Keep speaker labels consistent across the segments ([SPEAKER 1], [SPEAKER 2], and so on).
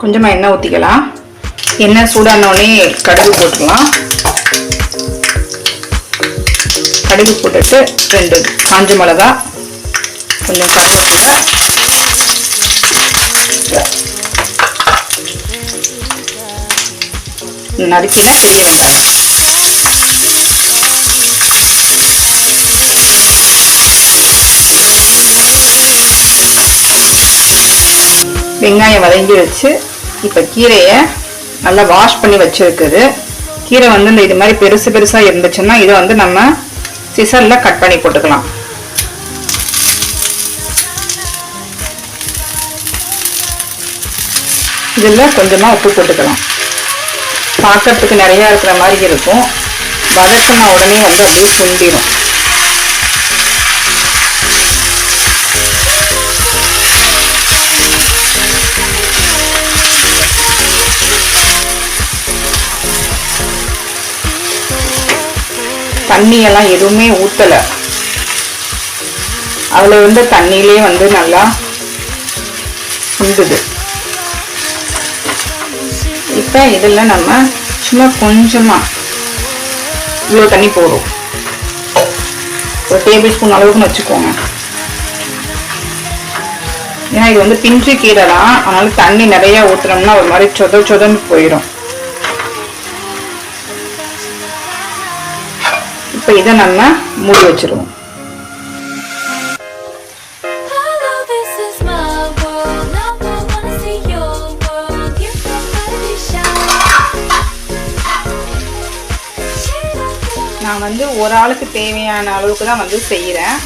[SPEAKER 1] கொஞ்சமாக எண்ணெய் ஊற்றிக்கலாம் எண்ணெய் சூடானோடனே கடுகு போட்டுக்கலாம். கடுகு போட்டுட்டு ரெண்டு காஞ்ச மிளகா கொஞ்சம் கருவேப்பிலை. நறுக்கின பெரிய வெங்காயம். வெங்காயம் வதங்கி வச்சு இப்போ கீரையை நல்லா வாஷ் பண்ணி வச்சுருக்குது. கீரை வந்து இந்த இது மாதிரி பெருசு பெருசாக இருந்துச்சுன்னா இதை வந்து நம்ம சிசரில் கட் பண்ணி போட்டுக்கலாம். இதில் கொஞ்சமாக உப்பு போட்டுக்கலாம். பார்க்கறதுக்கு நிறையா இருக்கிற மாதிரி இருக்கும். வதக்கின உடனே வந்து அப்படியே சுண்டிடும் தண்ணியெல்லாம் எதுவுமே ஊற்றலை அதில் வந்து தண்ணியிலே வந்து நல்லா உண்டுது. இப்போ இதில் நம்ம சும்மா கொஞ்சமாக இவ்வளோ தண்ணி போடும் ஒரு டேபிள் ஸ்பூன் அளவுக்குன்னு வச்சுக்கோங்க. ஏன்னா இது வந்து பிஞ்சு கீரை தான் அதனால தண்ணி நிறையா ஊற்றுனோம்னா ஒரு மாதிரி சொத சொதன்னு போயிடும் இப்போ இதை நம்ம மூடி வச்சிருவோம். நான் வந்து ஒரு ஆளுக்கு தேவையான அளவுக்கு தான் வந்து செய்கிறேன்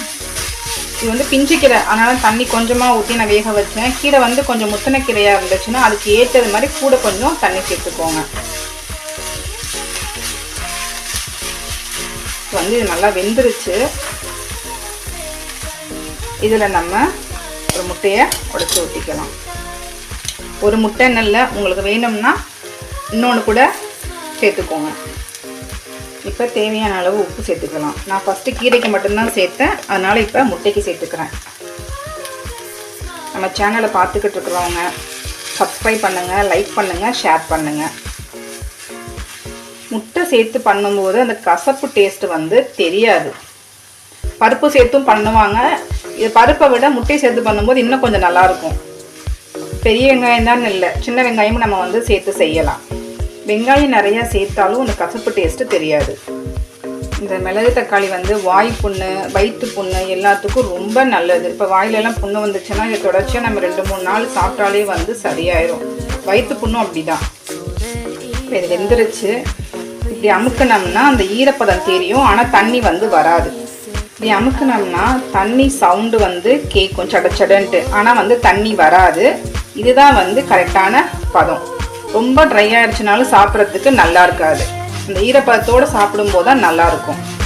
[SPEAKER 1] இது வந்து பிஞ்சு கீரை அதனால தண்ணி கொஞ்சமாக ஊற்றி நான் வேக வச்சேன். கீரை வந்து கொஞ்சம் முத்தின கீரையாக இருந்துச்சுன்னா அதுக்கு ஏற்றது மாதிரி கூட கொஞ்சம் தண்ணி சேர்த்துக்கோங்க. வந்து இது நல்லா வெந்துருச்சு. இதில் நம்ம ஒரு முட்டையை உடைச்சி ஊற்றிக்கலாம் ஒரு முட்டை நல்ல உங்களுக்கு வேணும்னா இன்னொன்று கூட சேர்த்துக்கோங்க. இப்போ தேவையான அளவு உப்பு சேர்த்துக்கலாம். நான் ஃபஸ்ட்டு கீரைக்கு மட்டும்தான் சேர்த்தேன். அதனால் இப்போ முட்டைக்கு சேர்த்துக்கிறேன். நம்ம சேனலை பார்த்துக்கிட்டு இருக்கிறவங்க சப்ஸ்கிரைப் பண்ணுங்கள் லைக் பண்ணுங்கள் ஷேர் பண்ணுங்கள் முட்டை சேர்த்து பண்ணும்போது அந்த கசப்பு டேஸ்ட் வந்து தெரியாது. பருப்பு சேர்த்தும் பண்ணுவாங்க. இது பருப்பை விட முட்டை சேர்த்து பண்ணும்போது இன்னும் கொஞ்சம் நல்லாயிருக்கும் பெரிய வெங்காயம் தான் இல்லை. சின்ன வெங்காயமும் நம்ம வந்து சேர்த்து செய்யலாம். வெங்காயம் நிறையா சேர்த்தாலும் அந்த கசப்பு டேஸ்ட்டு தெரியாது. இந்த மிளகு தக்காளி வந்து வாய் புண்ணு வயிற்று புண்ணு எல்லாத்துக்கும் ரொம்ப நல்லது. இப்போ வாயிலெல்லாம் புண்ணு வந்துச்சுன்னா இதை தொடர்ச்சியாக நம்ம ரெண்டு மூணு நாள் சாப்பிட்டாலே வந்து சரியாயிரும். வயிற்று புண்ணும் அப்படிதான். இப்போ இது வெந்துருச்சு. இப்படி அமுக்கினோம்னா அந்த ஈரப்பதம் தெரியும் ஆனால் தண்ணி வந்து வராது. இப்படி அமுக்கினோம்னா தண்ணி சவுண்டு வந்து கேட்கும் சடச்சடன்ட்டு ஆனால் வந்து தண்ணி வராது. இதுதான் வந்து கரெக்டான பதம். ரொம்ப ட்ரை ஆயிடுச்சுனாலும் சாப்பிட்றதுக்கு நல்லா இருக்காது. அந்த ஈரப்பதத்தோடு சாப்பிடும்போது தான் நல்லாயிருக்கும் இருக்கும்.